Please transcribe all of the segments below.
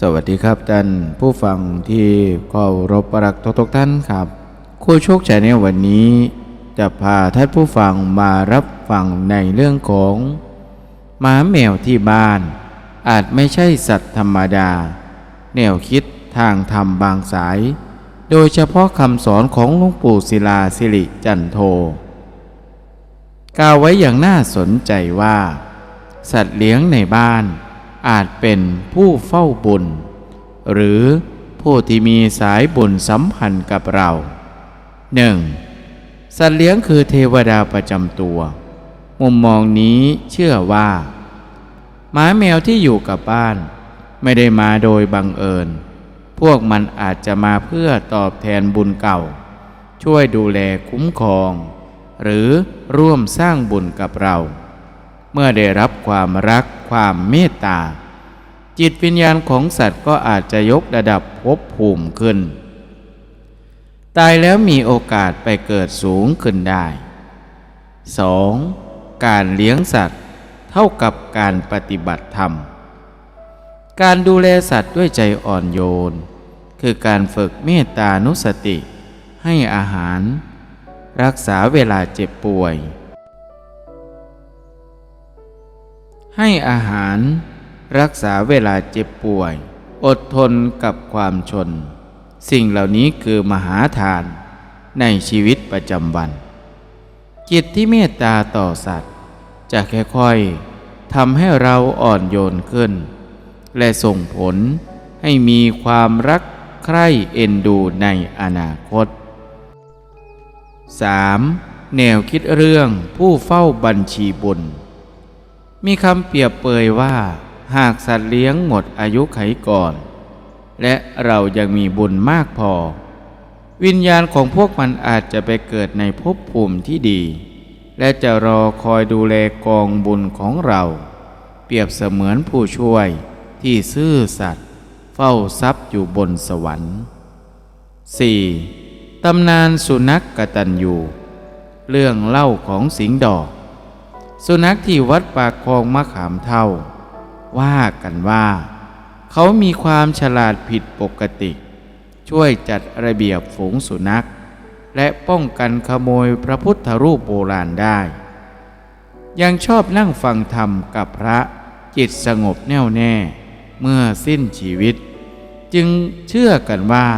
สวัสดีครับท่านผู้ฟังที่เคารพรักทุกท่านครับครูโชคชัยในวันนี้จะพาท่านผู้ฟังมารับฟังในเรื่องของหมาแมวที่บ้าน อาจไม่ใช่สัตว์ธรรมดา แนวคิดทางธรรมบางสาย โดยเฉพาะคำสอนของหลวงปู่ศิลาสิริจันโทกล่าวไว้อย่างน่าสนใจว่า สัตว์เลี้ยงในบ้าน อาจเป็นผู้เฝ้าบุญ หรือผู้ที่มีสายบุญสัมพันธ์กับเรา 1. สัตว์เลี้ยงคือเทวดาประจำตัว มุมมองนี้เชื่อว่าหมาแมวที่อยู่กับบ้าน ไม่ได้มาโดยบังเอิญ พวกมันอาจจะมาเพื่อตอบแทนบุญเก่า ช่วยดูแลคุ้มครอง หรือร่วมสร้างบุญกับเรา เมื่อได้รับความรักความเมตตา จิตวิญญาณของสัตว์ก็อาจจะยกระดับภพภูมิขึ้น ตายแล้วมีโอกาสไปเกิดสูงขึ้นได้ 2. การเลี้ยงสัตว์เท่ากับการปฏิบัติธรรม การดูแลสัตว์ด้วยใจอ่อนโยน คือการฝึกเมตตานุสติ ให้อาหาร รักษาเวลาเจ็บป่วย ให้อาหาร รักษาเวลาเจ็บป่วย อดทนกับความชน สิ่งเหล่านี้คือมหาทานในชีวิตประจำวัน จิตที่เมตตาต่อสัตว์ จะค่อยๆทำให้เราอ่อนโยนขึ้น และส่งผลให้มีความรักใคร่เอ็นดูในอนาคต 3. แนวคิดเรื่องผู้เฝ้าบัญชีบุญ มีคำเปรียบเปยว่า หากสัตว์เลี้ยงหมดอายุไขก่อน และเรายังมีบุญมากพอ วิญญาณของพวกมันอาจจะไปเกิดในภพภูมิที่ดี และจะรอคอยดูแลกองบุญของเรา เปรียบเสมือนผู้ช่วยที่ซื่อสัตย์เฝ้าทรัพย์อยู่บนสวรรค์ 4. ตำนานสุนัขกตัญญูเรื่องเล่าของสิงห์ดอก สุนัขที่วัดปากคลองมะขามเท่า ว่ากันว่า เขามีความฉลาดผิดปกติ ช่วยจัดระเบียบฝูงสุนัข และป้องกันขโมยพระพุทธรูปโบราณได้ ยังชอบนั่งฟังธรรมกับพระจิตสงบแน่วแน่ เมื่อสิ้นชีวิต จึงเชื่อกันว่า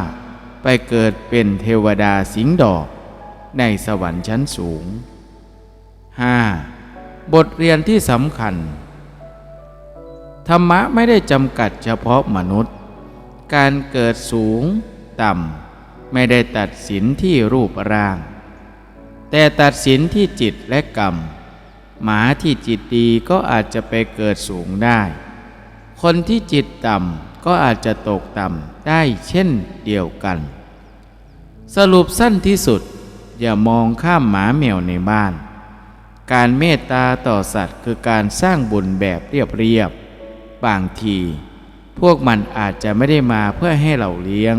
ไปเกิดเป็นเทวดาสิงห์ดอกในสวรรค์ชั้นสูง 5. บทเรียนที่สำคัญ ธรรมะไม่ได้จำกัดเฉพาะมนุษย์ การเกิดสูง ต่ำ ไม่ได้ตัดสินที่รูปร่าง แต่ตัดสินที่จิตและกรรม หมาที่จิตดีก็อาจจะไปเกิดสูงได้ คนที่จิตต่ำก็อาจจะตกต่ำได้เช่นเดียวกัน สรุปสั้นที่สุด อย่ามองข้ามหมาแมวในบ้าน การเมตตาต่อสัตว์คือการสร้างบุญแบบเรียบๆบ บางที พวกมันอาจจะไม่ได้มาเพื่อให้เราเลี้ยง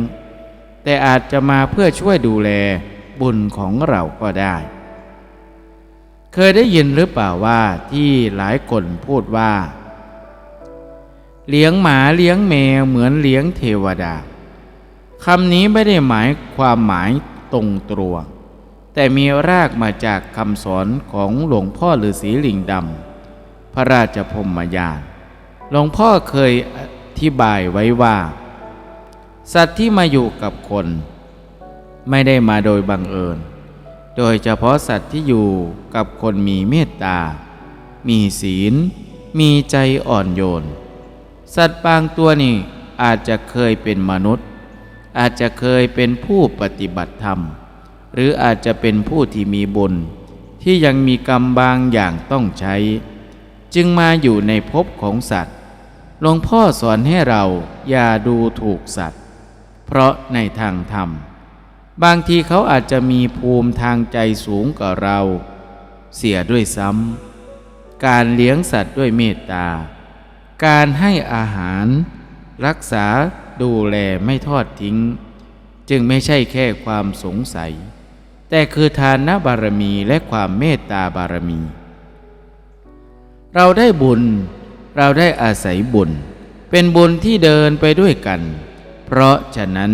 แต่อาจจะมาเพื่อช่วยดูแลบุญของเราก็ได้ เคยได้ยินหรือเปล่าว่าที่หลายคนพูดว่า เลี้ยงหมาเลี้ยงแมวเหมือนเลี้ยงเทวดาคำนี้ไม่ได้หมายความหมายตรงตรวงแต่มีรากมาจากคำสอนของหลวงพ่อฤาษีลิงดำพระราชพรหมยาน หลวงพ่อเคยอธิบายไว้ว่า สัตว์ที่มาอยู่กับคน ไม่ได้มาโดยบังเอิญ โดยเฉพาะสัตว์ที่อยู่กับคนมีเมตตา มีศีล มีใจอ่อนโยน สัตว์บางตัวนี่อาจจะเคยเป็นมนุษย์ อาจจะเคยเป็นผู้ปฏิบัติธรรม หรืออาจจะเป็นผู้ที่มีบุญ ที่ยังมีกรรมบางอย่างต้องใช้ จึงมาอยู่ในภพของสัตว์ หลวงพ่อสอนให้เราอย่าดูถูกสัตว์ เพราะในทางธรรม บางทีเขาอาจจะมีภูมิทางใจสูงกว่าเรา เสียด้วยซ้ำการเลี้ยงสัตว์ด้วยเมตตา การให้อาหาร รักษาดูแลไม่ทอดทิ้ง จึงไม่ใช่แค่ความสงสัย แต่คือทานบารมีและความเมตตาบารมี เราได้บุญ เราได้อาศัยบุญ เป็นบุญที่เดินไปด้วยกัน เพราะฉะนั้น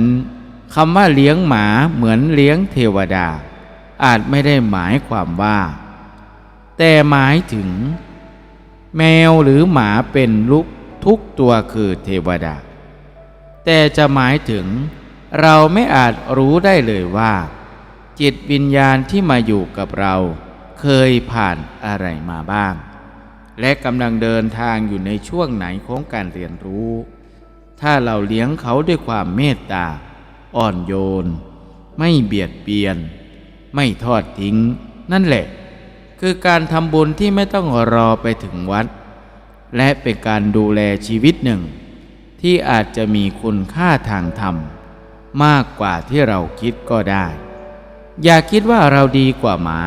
คำว่าเลี้ยงหมาเหมือนเลี้ยงเทวดา อาจไม่ได้หมายความว่า แต่หมายถึง แมวหรือหมาเป็นลุกทุกตัวคือเทวดา แต่จะหมายถึง เราไม่อาจรู้ได้เลยว่า จิตวิญญาณที่มาอยู่กับเรา เคยผ่านอะไรมาบ้าง และกำลังเดินทางอยู่ในช่วงไหนของการเรียนรู้ ถ้าเราเลี้ยงเขาด้วยความเมตตา อ่อนโยน ไม่เบียดเบียน ไม่ทอดทิ้ง นั่นแหละ คือการทำบุญที่ไม่ต้องรอไปถึงวัด และเป็นการดูแลชีวิตหนึ่ง ที่อาจจะมีคุณค่าทางธรรม มากกว่าที่เราคิดก็ได้ อย่าคิดว่าเราดีกว่าหมา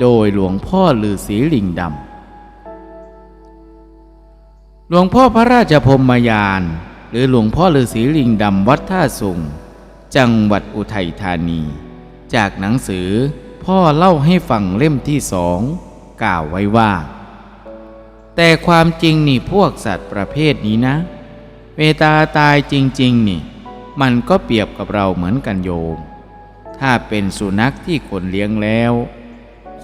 โดยหลวงพ่อฤาษีลิงดำ ลวงพ่อพระราชพรมยาน หรือหลวงพ่อฤาษีลิงดำวัดท่าสุง จังหวัดอุทัยธานี จากหนังสือพ่อเล่าให้ฟังเล่มที่สองกล่าวไว้ว่า แต่ความจริงนี่พวกสัตว์ประเภทนี้นะ เวตาตายจริง ๆ นี่ มันก็เปรียบกับเราเหมือนกันโยม ถ้าเป็นสุนัขที่คนเลี้ยงแล้ว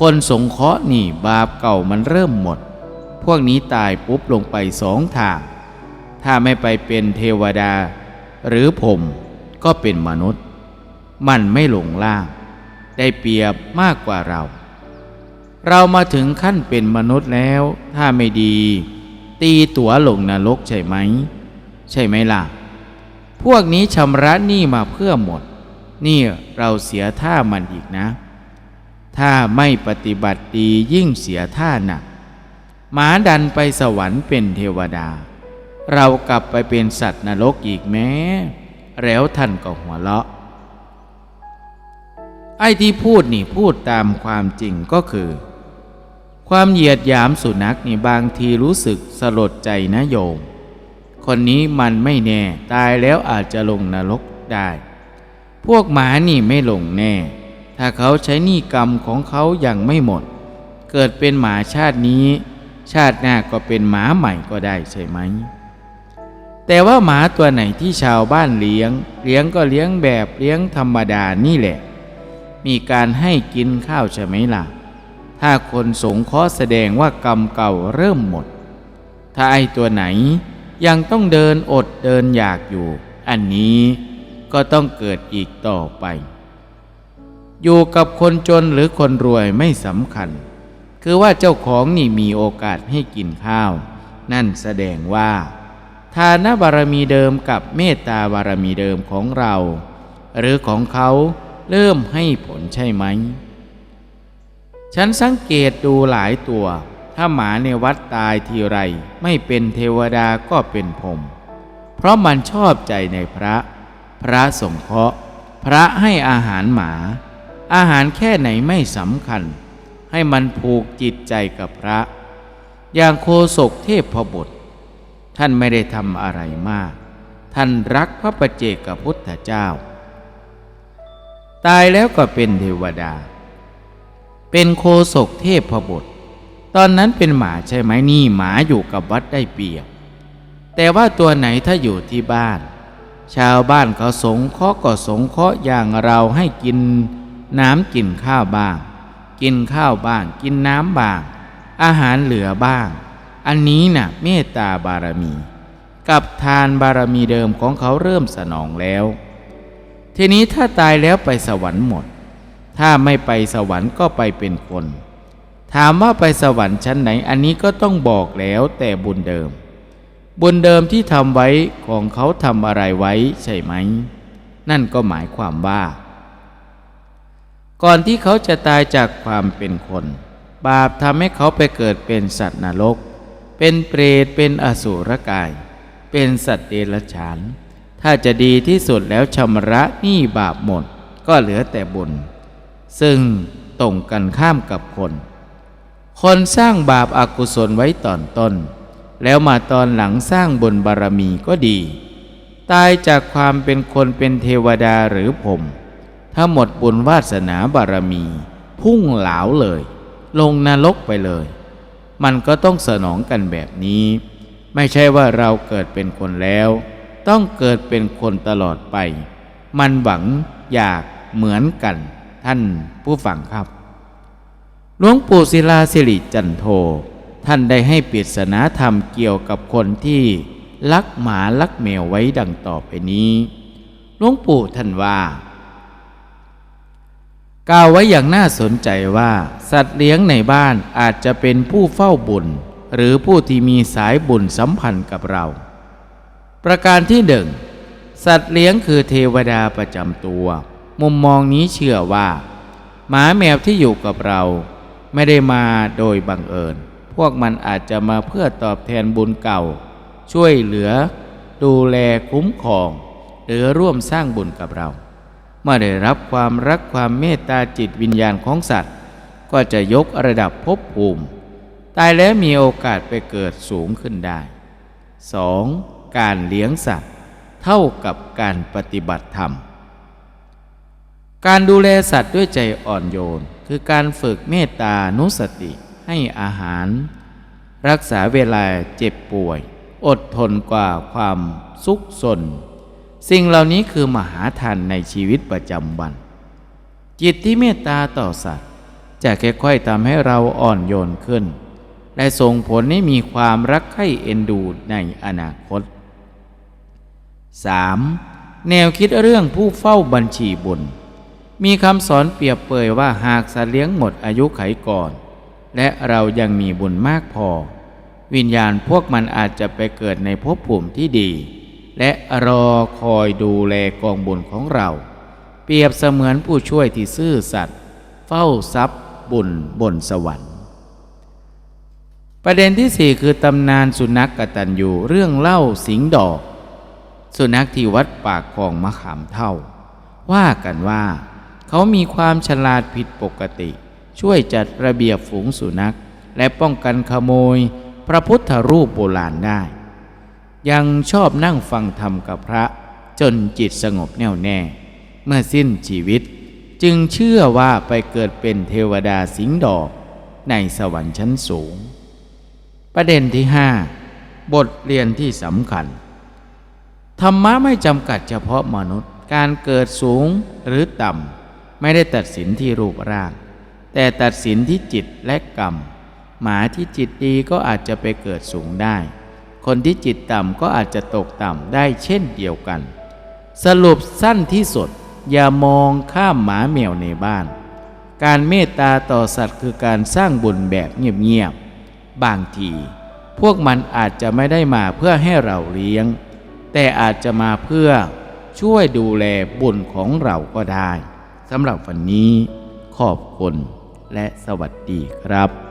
คนสงเคราะห์นี่บาปเก่ามันเริ่มหมด พวกนี้ตายปุ๊บลงไปสองทาง ถ้าไม่ไปเป็นเทวดา หรือผมก็เป็นมนุษย์ มันไม่หลงล่าง ได้เปรียบมากกว่าเรา เรามาถึงขั้นเป็นมนุษย์แล้ว ถ้าไม่ดี ตีตั๋วลงนรกใช่ไหม ใช่ไหมล่ะ พวกนี้ชำระหนี้มาเพื่อหมด นี่เราเสียท่ามันอีกนะ ถ้าไม่ปฏิบัติดียิ่งเสียท่าหนัก หมาดันไปสวรรค์เป็นเทวดา เรากลับไปเป็นสัตว์นรกอีกแม้ แล้วท่านก็หัวเราะ ไอ้ที่พูดนี่พูดตามความจริงก็คือ ความเหยียดหยามสุนัขนี่บางทีรู้สึกสลดใจนะโยม คนนี้มันไม่แน่ตายแล้วอาจจะลงนรกได้ พวกหมานี่ไม่ลงแน่ ถ้าเขาใช้หนี้กรรมของเขาอย่างไม่หมด เกิดเป็นหมาชาตินี้ ชาติหน้าก็เป็นหมาใหม่ก็ได้ใช่ไหม แต่ว่าหมาตัวไหนที่ชาวบ้านเลี้ยง เลี้ยงก็เลี้ยงแบบเลี้ยงธรรมดานี่แหละ มีการให้กินข้าวใช่ไหมล่ะ ถ้าคนสงเคราะห์แสดงว่ากรรมเก่าเริ่มหมด ถ้าไอตัวไหนยังต้องเดินอดเดินอยากอยู่ อันนี้ก็ต้องเกิดอีกต่อไป อยู่กับคนจนหรือคนรวยไม่สำคัญ คือว่าเจ้าของนี่มีโอกาสให้กินข้าว นั่นแสดงว่า ทานบารมีเดิมกับเมตตาบารมีเดิมของเรา หรือของเขาเริ่มให้ผลใช่ไหม ฉันสังเกตดูหลายตัว ถ้าหมาในวัดตายทีไรไม่เป็นเทวดาก็เป็นพรมเพราะมันชอบใจในพระ พระสงเคราะห์ พระให้อาหารหมา อาหารแค่ไหนไม่สำคัญ ให้มันผูกจิตใจกับพระ อย่างโคศกเทพพบุตรท่านไม่ได้ทำอะไรมาก ท่านรักพระประเจกับพุทธเจ้า ตายแล้วก็เป็นเทวดา เป็นโคศกเทพพบุตอนนั้นเป็นหมาใช่ไหมนี่หมาอยู่กับวัดได้เปียบแต่ว่าตัวไหนถ้าอยู่ที่บ้าน ชาวบ้านเขาสงเคราะห์ก็สงเคราะห์อย่างเราให้กินน้ำกินข้าวบ้าง กินข้าวบ้าง กินน้ำบ้าง อาหารเหลือบ้าง อันนี้นะ่ะเมตตาบารมี กับทานบารมีเดิมของเขาเริ่มสนองแล้ว ทีนี้ถ้าตายแล้วไปสวรรค์หมด ถ้าไม่ไปสวรรค์ก็ไปเป็นคน ถามว่าไปสวรรค์ชั้นไหนอันนี้ก็ต้องบอกแล้วแต่บุญเดิม บุญเดิมที่ทำไว้ของเขาทำอะไรไว้ใช่ไหม นั่นก็หมายความว่า ก่อนที่เขาจะตายจากความเป็นคน บาปทำให้เขาไปเกิดเป็นสัตว์นรก เป็นเปรตเป็นอสุรกาย เป็นสัตว์เดรัจฉาน ถ้าจะดีที่สุดแล้วชำระหนี้บาปหมดก็เหลือแต่บุญ ซึ่งตรงกันข้ามกับคน คนสร้างบาปอากุศลไว้ตอนต้น แล้วมาตอนหลังสร้างบุญบารมีก็ดี ตายจากความเป็นคนเป็นเทวดาหรือผม ถ้าหมดบุญวาสนาบารมี พุ่งเหลาเลย ลงนรกไปเลย มันก็ต้องสนองกันแบบนี้ ไม่ใช่ว่าเราเกิดเป็นคนแล้ว ต้องเกิดเป็นคนตลอดไป มันหวังอยากเหมือนกัน ท่านผู้ฟังครับหลวงปู่ศิลาสิริจันโท ท่านได้ให้ปริศนาธรรมเกี่ยวกับคนที่ลักหมาลักแมวไว้ดังต่อไปนี้หลวงปู่ท่านว่า กล่าวไว้อย่างน่าสนใจว่า สัตว์เลี้ยงในบ้านอาจจะเป็นผู้เฝ้าบุญ หรือผู้ที่มีสายบุญสัมพันธ์กับเรา ประการที่หนึ่งสัตว์เลี้ยงคือเทวดาประจำตัว มุมมองนี้เชื่อว่า หมาแมวที่อยู่กับเรา ไม่ได้มาโดยบังเอิญ พวกมันอาจจะมาเพื่อตอบแทนบุญเก่า ช่วยเหลือ ดูแลคุ้มครอง หรือร่วมสร้างบุญกับเรา เมื่อได้รับความรักความเมตตาจิตวิญญาณของสัตว์ ก็จะยกระดับภพภูมิ ตายแล้วมีโอกาสไปเกิดสูงขึ้นได้ 2. การเลี้ยงสัตว์ เท่ากับการปฏิบัติธรรม การดูแลสัตว์ด้วยใจอ่อนโยน คือการฝึกเมตตานุสติให้อาหาร รักษาเวลาเจ็บป่วย อดทนกว่าความสุขสน สิ่งเหล่านี้คือมหาทานในชีวิตประจำวัน จิตที่เมตตาต่อสัตว์ จะค่อยๆทำให้เราอ่อนโยนขึ้น และส่งผลให้มีความรักใคร่เอ็นดูในอนาคต 3. แนวคิดเรื่องผู้เฝ้าบัญชีบุญ มีคำสอนเปรียบเปยว่าหากสัตว์เลี้ยงหมดอายุไขก่อน และเรายังมีบุญมากพอ วิญญาณพวกมันอาจจะไปเกิดในภพภูมิที่ดี และรอคอยดูแลกองบุญของเรา เปรียบเสมือนผู้ช่วยที่ซื่อสัตย์เฝ้าทรัพย์บุญบนสวรรค์ ประเด็นที่สี่คือตำนานสุนัขกตัญญูเรื่องเล่าสิงห์ดอก สุนัขที่วัดปากคลองมะขามเท่า ว่ากันว่าเขามีความฉลาดผิดปกติ ช่วยจัดระเบียบฝูงสุนัข และป้องกันขโมย พระพุทธรูปโบราณได้ ยังชอบนั่งฟังธรรมกับพระจนจิตสงบแน่วแน่ เมื่อสิ้นชีวิต จึงเชื่อว่าไปเกิดเป็นเทวดาสิงห์ดอกในสวรรค์ชั้นสูง ประเด็นที่ห้าบทเรียนที่สำคัญ ธรรมะไม่จำกัดเฉพาะมนุษย์ การเกิดสูงหรือต่ำ ไม่ได้ตัดสินที่รูปร่าง แต่ตัดสินที่จิตและกรรม หมาที่จิตดีก็อาจจะไปเกิดสูงได้ คนที่จิตต่ำก็อาจจะตกต่ำได้เช่นเดียวกัน สรุปสั้นที่สุด อย่ามองข้ามหมาแมวในบ้าน การเมตตาต่อสัตว์คือการสร้างบุญแบบเงียบๆ บางที พวกมันอาจจะไม่ได้มาเพื่อให้เราเลี้ยง แต่อาจจะมาเพื่อช่วยดูแลบุญของเราก็ได้สำหรับวันนี้ขอบคุณและสวัสดีครับ